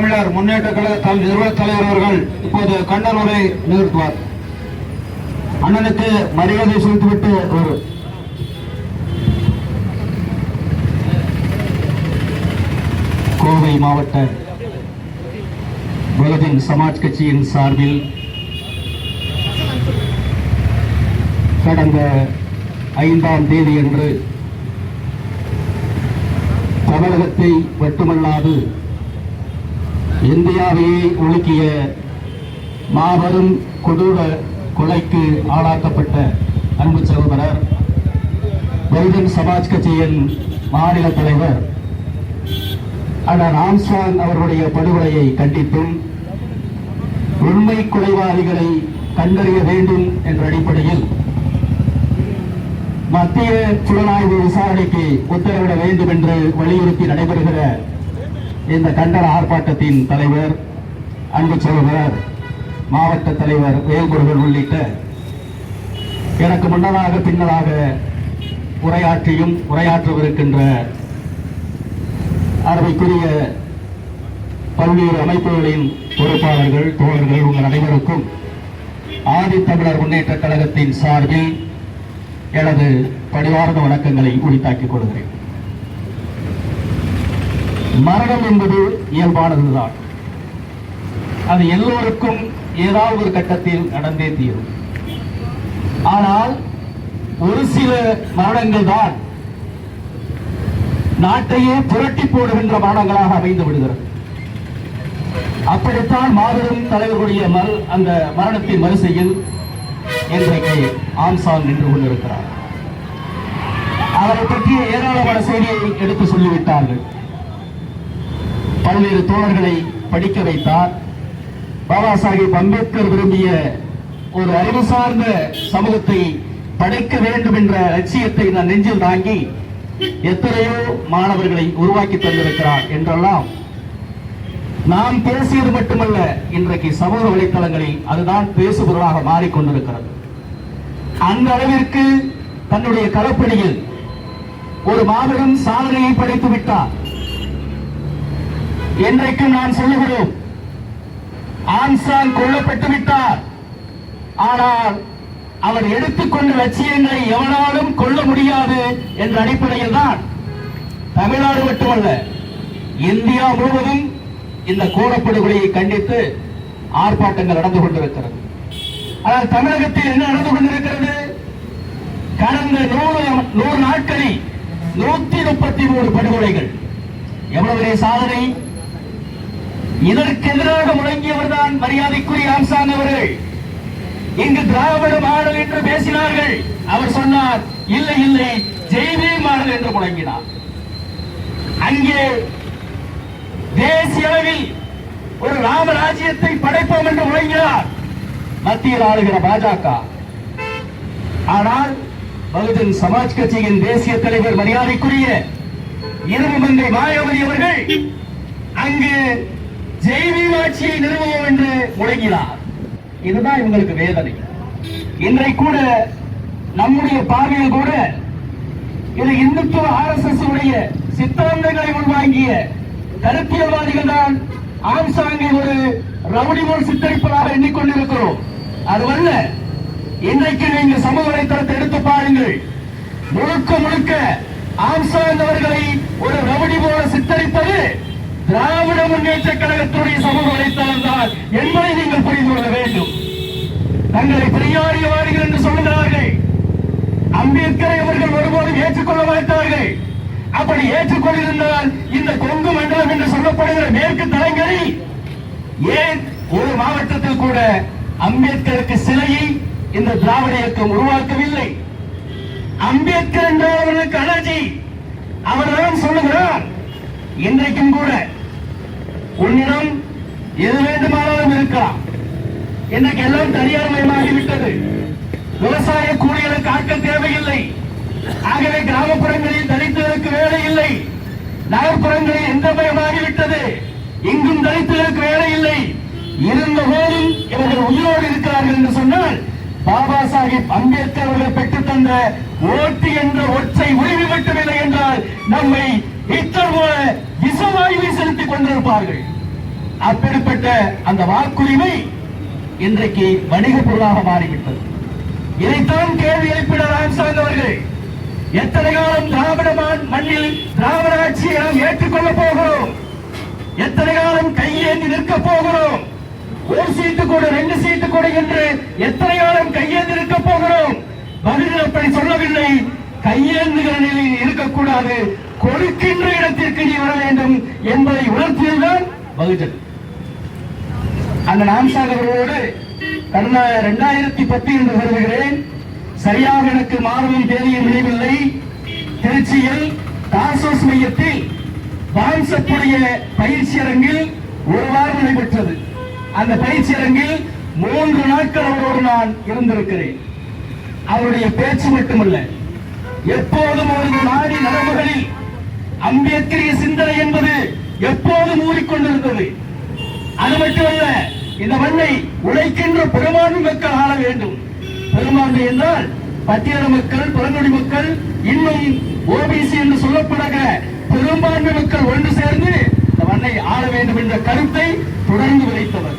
தமிழர் முன்னேற்ற கழக நிறுவன தலைவர் அவர்கள் இப்போது கண்டனூரை நிறுத்துவார். அண்ணனுக்கு மரியாதை செலுத்திவிட்டு ஒரு கோவை மாவட்ட பகுஜன் சமாஜ் கட்சியின் சார்பில் கடந்த ஐந்தாம் தேதி அன்று தமிழகத்தை மட்டுமல்லாது இந்தியாவையே ஒழுக்கிய மாபெரும் கொடூர கொலைக்கு ஆளாக்கப்பட்ட அன்பு சகோதரர் பகுஜன் சமாஜ் கட்சியின் மாநில தலைவர் அண்ணன் ஆம்சாங் அவர்களுடைய படுகொலையை கண்டித்தும் உண்மை கொலைவாளிகளை கண்டறிய வேண்டும் என்ற அடிப்படையில் மத்திய புலனாய்வு விசாரணைக்கு உத்தரவிட வேண்டும் என்று வலியுறுத்தி நடைபெறுகிற இந்த கண்டன ஆர்ப்பாட்டத்தின் தலைவர் அன்பு சகோதரர் மாவட்ட தலைவர் வேல்முருகன் உள்ளிட்ட எனக்கு முன்னதாக பின்னதாக உரையாற்றியும் உரையாற்றவிருக்கின்ற அருமைக்குரிய பல்வேறு அமைப்புகளின் பொறுப்பாளர்கள் தோழர்கள் உங்கள் அனைவருக்கும் ஆதித்தமிழர் முன்னேற்ற கழகத்தின் சார்பில் எனது பணிவார்ந்த வணக்கங்களை உரித்தாக்கிக் கொள்கிறேன். மரணம் என்பது இயல்பானதுதான். அது எல்லோருக்கும் ஏதாவது ஒரு கட்டத்தில் நடந்தே தீரும். ஆனால் ஒரு சில மரணங்கள் தான் நாட்டையே புரட்டி போடுகின்ற மரணங்களாக அமைந்து விடுகிறது. அப்படித்தான் மாபெரும் தலைவர்களுடைய மறு அந்த மரணத்தின் வரிசையில் இன்றைக்கு ஆம்சான் நின்று கொண்டிருக்கிறார். அவரை பற்றிய ஏராளமான செய்தியை எடுத்து சொல்லிவிட்டார்கள். பல்வேறு தோழர்களை படிக்க வைத்தார். பாபா சாஹிப் அம்பேத்கர் விரும்பிய ஒரு அறிவு சார்ந்த சமூகத்தை படைக்க வேண்டும் என்ற லட்சியத்தை நான் நெஞ்சில் தாங்கி எத்தனையோ மாணவர்களை உருவாக்கி தந்திருக்கிறார் என்றெல்லாம் நாம் பேசியது மட்டுமல்ல இன்றைக்கு சமூக வலைத்தளங்களில் அதுதான் பேசுபொருளாக மாறிக்கொண்டிருக்கிறது. அந்த அளவிற்கு தன்னுடைய களப்பணியில் ஒரு மாபெரும் சாதனையை படைத்து விட்டார். என்றைக்கும் நான் சொல்லுகிறோம் ஆன்சான் கொல்லப்பட்டு விட்டார். ஆனால் அவர் எடுத்துக்கொண்ட லட்சியங்களை எவனாலும் கொள்ள முடியாது என்ற அடிப்படையில் தான் தமிழ்நாடு மட்டுமல்ல இந்தியா முழுவதும் இந்த கோரப்படுகொலையை கண்டித்து ஆர்ப்பாட்டங்கள் நடந்து கொண்டிருக்கிறது. ஆனால் தமிழகத்தில் என்ன நடந்து கொண்டிருக்கிறது? கடந்த நூறு நூறு நாட்களில் நூத்தி முப்பத்தி மூணு படுகொலைகள். எவ்வளவு சாதனை? இதற்கு எதிராக முழங்கியவர் தான் மரியாதைக்குரிய ஆம்சான் அவர்கள். இங்கு திராவிட மாடல் என்று பேசினார்கள். அவர் சொன்னார் இல்லை இல்லை ஜெய்வே மாடல் என்று முழங்கினார். அங்கே தேசிய அளவில் ஒரு ராமராஜ்யத்தை படைப்போம் என்று முழங்கினார். மத்தியில் ஆளுகிற பாஜக. ஆனால் பகுஜன் சமாஜ் கட்சியின் தேசிய தலைவர் மரியாதைக்குரிய இருமங்கை மாயாவதி அவர்கள் அங்கு ஜெய்வீம் நிறுவோம் என்று முழங்கினார். இதுதான் இவங்களுக்கு வேதனை. இன்றை கூட நம்முடைய பார்வையில் கூட இது இந்துத்துவ ஆர்எஸ்எஸ் உடைய சித்தாந்தங்களை உள்வாங்கிய கருத்தியல்வாதிகள் தான் ஆம்சாங்கை ஒரு ரவுடி போல் சித்தரிப்பதாக எண்ணிக்கொண்டிருக்கிறோம். அதுவல்ல இன்றைக்கு நீங்க சமூக வலைத்தளத்தை எடுத்து பாருங்கள். முழுக்க முழுக்க ஆம்சாங் அவர்களை ஒரு ரவுடி போல சித்தரிப்பது திராவிட முன்னேற்ற கழகத்துடைய சமூக வலைத்தளம் தான் என்பதை நீங்கள் புரிந்து கொள்ள வேண்டும். தங்களை பெரியாரியவாதிகள் என்று சொல்லுகிறார்கள். அம்பேத்கரை அவர்கள் ஒருபோதும் ஏற்றுக்கொள்ள மாட்டார்கள் அப்படி ஏற்றுக்கொண்டிருந்தால் இந்த கொங்கு மண்டலம் என்று சொல்லப்படுகிற மேற்கு தலைங்கரி ஏன் ஒரு மாவட்டத்தில் கூட அம்பேத்கருக்கு சிலையை இந்த திராவிட இயக்கம் உருவாக்கவில்லை? அம்பேத்கர் என்றவர்களுக்கு அவர்களுக்கு அலர்ஜி அவர்தான் சொல்லுகிறார். இன்றைக்கும் கூட உன்னிடம் எது வேண்டுமானாலும் இருக்கலாம் இன்னைக்கு எல்லாம் தனியார் மயமாகிவிட்டது விவசாய கூலிகளை காக்க தேவையில்லை. ஆகவே கிராமப்புறங்களில் தலித்துகளுக்கு வேலை இல்லை. நகர்ப்புறங்களில் எந்த மயமாகிவிட்டது இங்கும் தலித்துகளுக்கு வேலை இல்லை. இருந்த போதும் இவர்கள் உயிரோடு இருக்கிறார்கள் என்று சொன்னால் பாபா சாஹிப் அம்பேத்கர் அவர்கள் பெற்றுத் தந்த ஓட்டு என்ற ஒற்றை உரிமை மட்டுமில்லை என்றால் நம்மை இத்தர் போல விசவாயுவை செலுத்திக் கொண்டிருப்பார்கள். அப்படிப்பட்ட அந்த வாக்குரிமை இன்றைக்கு வணிக பொருளாக மாறிவிட்டது. இதைத்தான் கேள்வி எழுப்பினார் ராமசாமி அவர்கள் எத்தனை காலம் திராவிட மண்ணில் திராவிட ஆட்சியை நாம் ஏற்றுக்கொள்ளப் போகிறோம்? எத்தனை காலம் கையேந்தி நிற்க போகிறோம்? ஒரு சீட்டு கூட ரெண்டு சீட்டு கூட என்று எத்தனை காலம் கையேந்தி நிற்க போகிறோம்? பதில் அப்படி சொல்லவில்லை. கையேந்துகிற நிலையில் இருக்கக்கூடாது. கொடுக்கின்ற இடத்திற்கு நீ வர வேண்டும் என்பதை உணர்த்தியதுதான் பகுஜன். அந்த நாம்சாக் அவர்களோடு கடந்த இரண்டாயிரத்தி பத்து என்று கருதுகிறேன் சரியாக எனக்கு மாறும் தேதியும் நினைவில்லை திருச்சியில் தாசோஸ் மையத்தில் வான்சப்புடைய பயிற்சி அரங்கில் ஒரு வாரம் நடைபெற்றது. அந்த பயிற்சி அரங்கில் மூன்று நாட்கள் அவரோடு நான் இருந்திருக்கிறேன். அவருடைய பேச்சு மட்டுமல்ல எப்போதும் அவரது நாடி நரம்புகளில் அம்பேத்கரிய சிந்தனை என்பது எப்போதும் ஊறிக்கொண்டிருந்தது அது மட்டுமல்ல இந்த மண்ணை உழைக்கின்ற பெரும்பான்மை மக்கள் ஆள வேண்டும். பெரும்பான்மை என்றால் பட்டியல மக்கள் பழங்குடி மக்கள் இன்னும் ஓபிசி என்று சொல்லப்படுகிற பெரும்பான்மை மக்கள் ஒன்று சேர்ந்து இந்த மண்ணை ஆள வேண்டும் என்ற கருத்தை தொடர்ந்து விதைத்தவர்.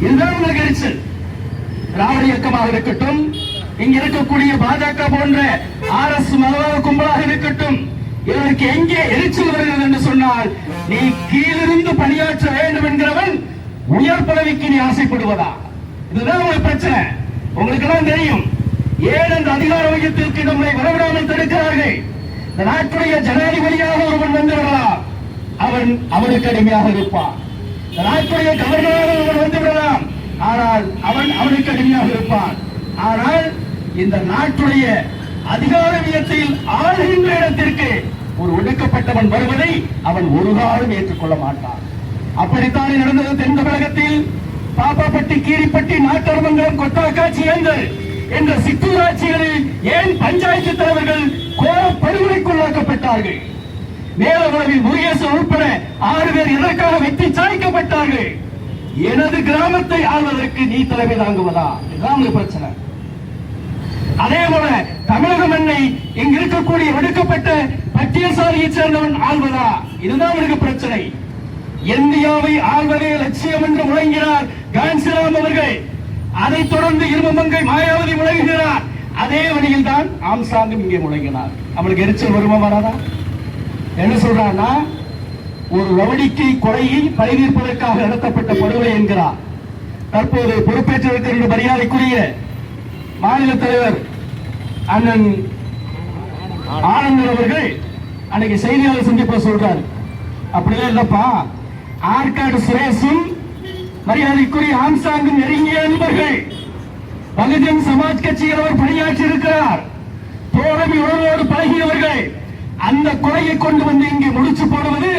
இதுதான் உங்கள் எரிச்சல் திராவிட இயக்கமாக இருக்கட்டும் இங்க இருக்கக்கூடிய பாஜக போன்ற ஆர் எஸ் மதவாத கும்பலாக இருக்கட்டும் இவருக்கு எங்கே எரிச்சல் வருகிறது என்று சொன்னால் நீ கீழிருந்து பணியாற்ற வேண்டும் என்கிறவன் உயர் பதவிக்கு நீ ஆசைப்படுவதா? இதுதான் உங்களுக்கு பிரச்சனை. உங்களுக்கு எல்லாம் தெரியும். ஏன் அந்த அதிகார மையத்திற்கு நம்மை வரவிடாமல் தடுக்கிறார்கள்? இந்த நாட்டுடைய ஜனாதிபதியாக ஒருவன் வந்து விடலாம் அவன் அவனுக்கு அடிமையாக இருப்பான். இந்த நாட்டுடைய கவர்னராக ஒருவன் வந்து விடலாம். ஆனால் அவன் அவனுக்கு அடிமையாக இருப்பான். ஆனால் இந்த நாட்டுடைய அதிகார மையத்தில் ஆளுகின்ற இடத்திற்கு ஒரு ஒடுக்கப்பட்டவன் வருவதை அவன் ஒரு காலம் ஏற்றுக்கொள்ள மாட்டான். அப்படித்தானே நடந்தது தென் தமிழகத்தில்? பாப்பாப்பட்டி கீரிப்பட்டி நாட்டரமங்கலம் கொத்தாக்காட்சி ஏந்தல் என்ற சிற்றூராட்சிகளில் ஏன் பஞ்சாயத்து தலைவர்கள் கோர படுகொலைக்குள்ளாக்கப்பட்டார்கள் மேலவளவில் முருகேசன் உட்பட ஆறு பேர் இதற்காக வெட்டி சாய்க்கப்பட்டார்கள்? எனது கிராமத்தை ஆள்வதற்கு நீ தலைமை தாங்குவதா? இதுதான் உங்க பிரச்சனை. அதே போல தமிழக மண்ணை இங்க இருக்கக்கூடிய ஒடுக்கப்பட்ட பட்டியல் சேர்ந்தவன் ஆள்வதா இதுதான் அவருக்கு பிரச்சனை. இந்தியாவை ஆள்வதே லட்சியம் என்று முழங்கினார் கான்சிராம் அவர்கள். அதைத் தொடர்ந்து இருமங்கை மாயாவதி முழங்குகிறார். அதே வழியில் தான் ஆம்சாங்கும் இங்கே முழங்கினார். அவளுக்கு எரிச்சல் வருமா வராதா? என்ன சொல்றான்னா ஒரு ரவடிக்கை கொலையை பரிதீர்ப்பதற்காக நடத்தப்பட்ட படுகொலை என்கிறார். தற்போது பொறுப்பேற்றிருக்கின்ற மரியாதைக்குரிய மாநில தலைவர் அண்ணன் ஆனந்தன் அவர்கள் அன்னைக்கு செய்தியாளர் சந்திப்ப சொல்றாரு. அப்படிலாம் இல்லப்பா ஆற்காடு சுரேஷும் மரியாதைக்குரிய ஆம்சாங்கும் நெருங்கிய நண்பர்கள். பகுஜன் சமாஜ் கட்சியில் அவர் பணியாற்றி இருக்கிறார். தோழமை உணர்வோடு பழகியவர்கள் அந்த கொலையை கொண்டு வந்து இங்கே முடிச்சு போடுவது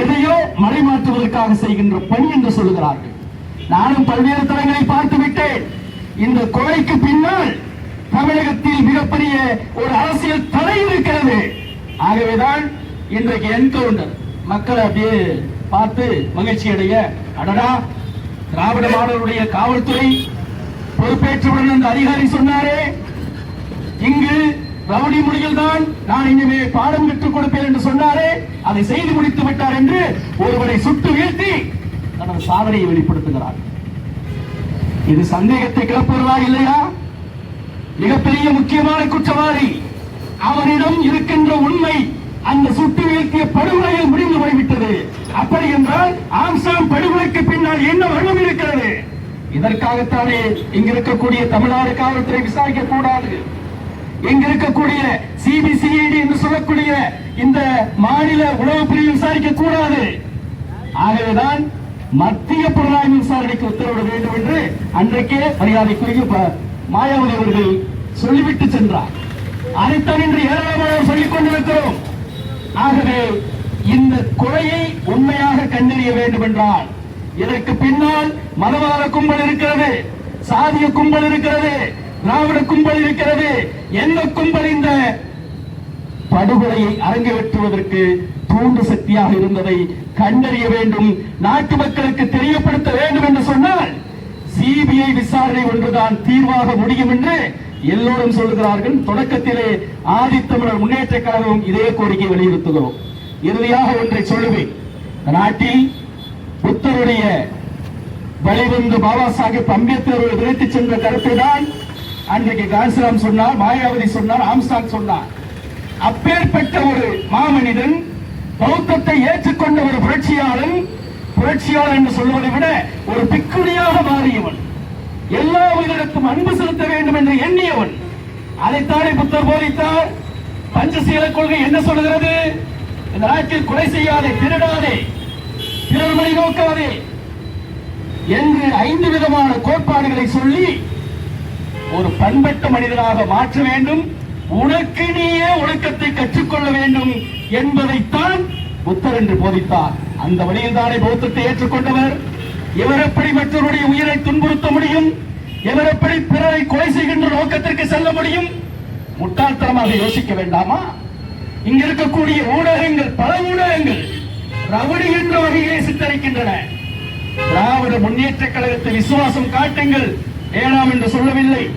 எதையோ மறைமாற்றுவதற்காக செய்கின்ற பணி என்று சொல்லுகிறார்கள். நானும் பல்வேறு தளங்களை பார்த்து விட்டேன் இந்த கொலைக்கு பின்னால் தமிழகத்தில் மிகப்பெரிய ஒரு அரசியல் தடை இருக்கிறது. ஆகவேதான் இன்றைக்கு என்கவுண்டர். மக்கள் அப்படியே பார்த்து மகிழ்ச்சி அடைய அடடா திராவிட மாடலுடைய காவல்துறை பொறுப்பேற்றவுடன் அந்த அதிகாரி சொன்னாரே இங்கு ரவுடி மொழியில் தான் நான் இனிமே பாடம் கற்றுக் கொடுப்பேன் என்று சொன்னாரே அதை செய்து முடித்து விட்டார் என்று ஒருவரை சுட்டு வீழ்த்தி தனது சாதனையை வெளிப்படுத்துகிறார். இது சந்தேகத்தை கிளப்புகிறதா இல்லையா? மிகப்பெரிய முக்கியமான குற்றவாளி அவரிடம் இருக்கின்ற உண்மை அந்த சுட்டு வீழ்த்திய படுகொலையில் முடிந்து போய்விட்டது. அப்படி என்றால் ஆம்சாம் படுகொலைக்கு பின்னால் என்ன வர்ணம் இருக்கிறது? இதற்காகத்தானே இங்க இருக்கக்கூடிய தமிழ்நாடு காவல்துறை விசாரிக்க கூடாது இங்க இருக்கக்கூடிய சிபிசிஐடி என்று சொல்லக்கூடிய இந்த மாநில உளவு பிரிவு விசாரிக்க கூடாது ஆகவேதான் மத்திய புலனாய்வு விசாரணைக்கு உத்தரவிட வேண்டும் என்று அன்றைக்கே மரியாதைக்குரிய மாயாவதி அவர்கள் சொல்லிவிட்டு சென்றார். அதைத்தான் இன்று ஏராளமானவர் சொல்லிக் கொண்டிருக்கிறோம். ஆகவே இந்த கொலையை உண்மையாக கண்டறிய வேண்டும் என்றால் இதற்கு பின்னால் மதவாத கும்பல் இருக்கிறது சாதிய கும்பல் இருக்கிறது திராவிட கும்பல் இருக்கிறது எந்த கும்பல் இந்த? படுகொலையை அரங்கேற்றுவதற்கு தூண்டு சக்தியாக இருந்ததை கண்டறிய வேண்டும் நாட்டு மக்களுக்கு தெரியப்படுத்த வேண்டும் என்று சொன்னால் சிபிஐ விசாரணை ஒன்றுதான் தீர்வாக முடியும் என்று எல்லோரும் சொல்கிறார்கள் தொடக்கத்திலே ஆதித்தமிழர் முன்னேற்ற கழகம் இதே கோரிக்கை வலியுறுத்துகிறோம் இறுதியாக ஒன்றை சொல்லுவேன். நாட்டில் புத்தருடைய வழிவந்து பாபா சாஹிப் அம்பேத்கர் அவர்கள் விரைத்து சென்ற கருத்தை தான் அன்றைக்கு காசிராம் சொன்னார் மாயாவதி சொன்னார் ஆம்ஸ்டாங் சொன்னார். அப்பேற்பட்ட ஒரு மாமனிதன் பௌத்தத்தை ஏற்றுக்கொண்ட ஒரு புரட்சியாளன் புரட்சியாளர் என்று சொல்வதை விட ஒரு பிக்குடியாக மாறியவன். எல்லா உயிரிடத்தும் அன்பு செலுத்த வேண்டும் என்று எண்ணியவன். அதைத்தானே புத்தர் போதித்தார்? பஞ்சசீல கொள்கை என்ன சொல்கிறது இந்த நாட்டில் கொலை செய்யாதே திருடாதே பிறர் மணி நோக்காதே என்று ஐந்து விதமான கோட்பாடுகளை சொல்லி ஒரு பண்பட்ட மனிதனாக மாற்ற வேண்டும். உனக்கு நீயே ஒழுக்கத்தை கற்றுக்கொள்ள வேண்டும் என்பதைத்தான் புத்தர் என்று போதித்தார். அந்த வழியில் தானே பௌத்தத்தை ஏற்றுக்கொண்டவர்? இவர் எப்படி மற்றவருடைய உயிரை துன்புறுத்த முடியும்? இவர் எப்படி பிறரை கொலை செய்கின்ற நோக்கத்திற்கு செல்ல முடியும்? முட்டாள்தனமாக யோசிக்க வேண்டாமா? இங்க இருக்கக்கூடிய ஊடகங்கள் பல ஊடகங்கள் ரவுடி என்ற வகையிலே சித்தரிக்கின்றன. திராவிட முன்னேற்ற கழகத்தை விசுவாசம் காட்டுங்கள். வேணாம் என்று சொல்லவில்லை.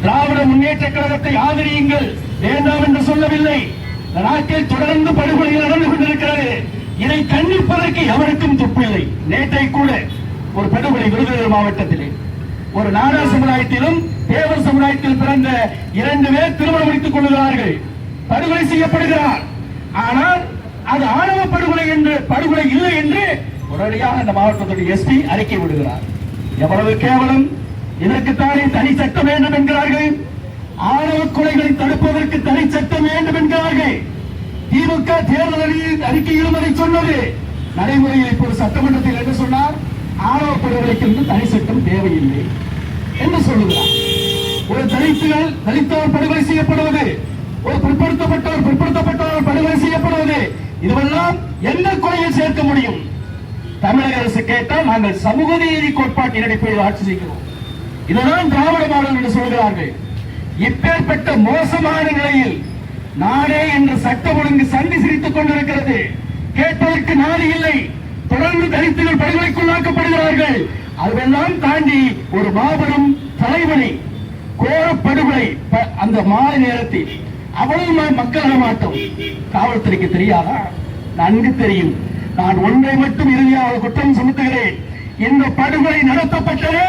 திராவிட முன்னேற்ற கழகத்தை ஆதரியுங்கள். வேண்டாம் என்று சொல்லவில்லை. நாட்டில் தொடர்ந்து படுகொலைகள் நடந்து கொண்டிருக்கிறது. இதை கண்டிப்பதற்கு எவருக்கும் துப்பில்லை. நேற்றை கூட ஒரு படுகொலை விருதுநகர் மாவட்டத்திலே ஒரு நாடா சமுதாயத்திலும் தேவர் சமுதாயத்தில் பிறந்த இரண்டு பேர் திருமணம் முடித்துக் கொள்கிறார்கள். படுகொலை செய்யப்படுகிறார். ஆனால் அது ஆணவ படுகொலை என்று படுகொலை இல்லை என்று உடனடியாக அந்த மாவட்டத்துடைய எஸ்பி அறிக்கை விடுகிறார். எவ்வளவு கேவலம். இதற்குத்தானே தனி சட்டம் வேண்டும் என்கிறார்கள். ஆணவ கொலைகளை தடுப்பதற்கு தனி சட்டம் வேண்டும் என்கிறார்கள். திமுக தேர்தல் அறி- அறிக்கையிலும் அதை சொன்னது. நடைமுறையில் இப்போது சட்டமன்றத்தில் என்ன சொன்னார்? ஆணவ படுகொலைக்கு வந்து தனி சட்டம் தேவையில்லை என்று சொல்லுகிறார். ஒரு தலித்துகள் தலித்தவர் படுகொலை செய்யப்படுவது ஒரு பிற்படுத்தப்பட்டவர் பிற்படுத்தப்பட்டவர் படுகொலை செய்யப்படுவது இதுவெல்லாம் என்ன கொலையில் சேர்க்க முடியும்? தமிழக அரசு கேட்டால் நாங்கள் சமூக நீதி கோட்பாட்டின் அடிப்படையில் ஆட்சி செய்கிறோம். இதுதான் திராவிட மாடல் என்று சொல்கிறார்கள். இப்பேற்பட்ட மோசமான நிலையில் நாடே என்று சட்டம் ஒழுங்கு சந்தி சிரித்துக் கொண்டிருக்கிறது. கேட்பதற்கு நாடு இல்லை. தொடர்ந்து தலித்துகள் படுகொலைக்குள்ளாக்கப்படுகிறார்கள். அதெல்லாம் தாண்டி ஒரு மாபெரும் தலைவனை கோர படுகொலை அந்த மாலை நேரத்தில் அவ்வளவு மக்கள் நடமாட்டம் காவல்துறைக்கு தெரியாதா? நன்கு தெரியும். நான் ஒன்றை மட்டும் இறுதியாக குற்றம் சுமத்துகிறேன். இந்த படுகொலை நடத்தப்பட்டதே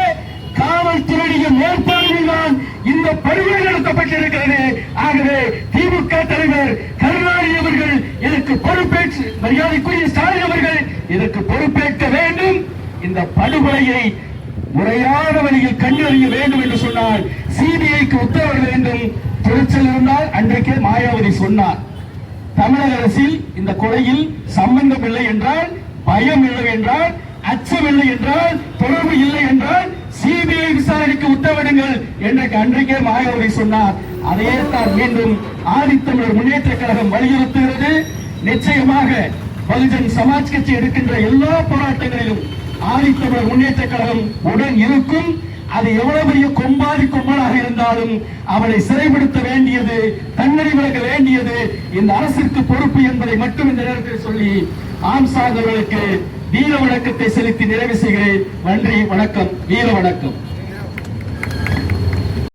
காவல்துறையுடைய மேற்பார்வையில் தான் இந்த படுகொலை நடத்தப்பட்டிருக்கிறது. ஆகவே திமுக தலைவர் கருணாநிதி அவர்கள் இதற்கு பொறுப்பேற்று மரியாதைக்குரிய ஸ்டாலின் அவர்கள் இதற்கு பொறுப்பேற்க வேண்டும். இந்த படுகொலையை முறையான வழியில் கண்டறிய வேண்டும் என்று சொன்னால் சிபிஐக்கு உத்தரவிட வேண்டும். துணிச்சல் இருந்தால் அன்றைக்கே மாயாவதி சொன்னார். தமிழக அரசில் இந்த கொலையில் சம்பந்தம் இல்லை என்றால் பயம் இல்லை என்றால் அச்சம் இல்லை என்றால் தொடர்பு இல்லை என்றால் சிபிஐ விசாரணைக்கு உத்தரவிடுங்கள் என்று அன்றைக்கே மாயாவதி சொன்னார். அதையே தான் மீண்டும் ஆதித்தமிழர் முன்னேற்ற கழகம் வலியுறுத்துகிறது. நிச்சயமாக பகுஜன் சமாஜ் கட்சி எடுக்கின்ற எல்லா போராட்டங்களிலும் ஆதித்தமிழர் முன்னேற்ற கழகம் உடன் இருக்கும். அது எவ்வளவு பெரிய கொம்பாதி கொம்பனாக இருந்தாலும் அவனை சிறைப்படுத்த வேண்டியது தண்டனை விலக வேண்டியது இந்த அரசிற்கு பொறுப்பு என்பதை மட்டும் இந்த நேரத்தில் சொல்லி ஆம்சாங் அவர்களுக்கு வீர வணக்கத்தை செலுத்தி நிறைவு செய்கிறேன். நன்றி வணக்கம் வீர வணக்கம்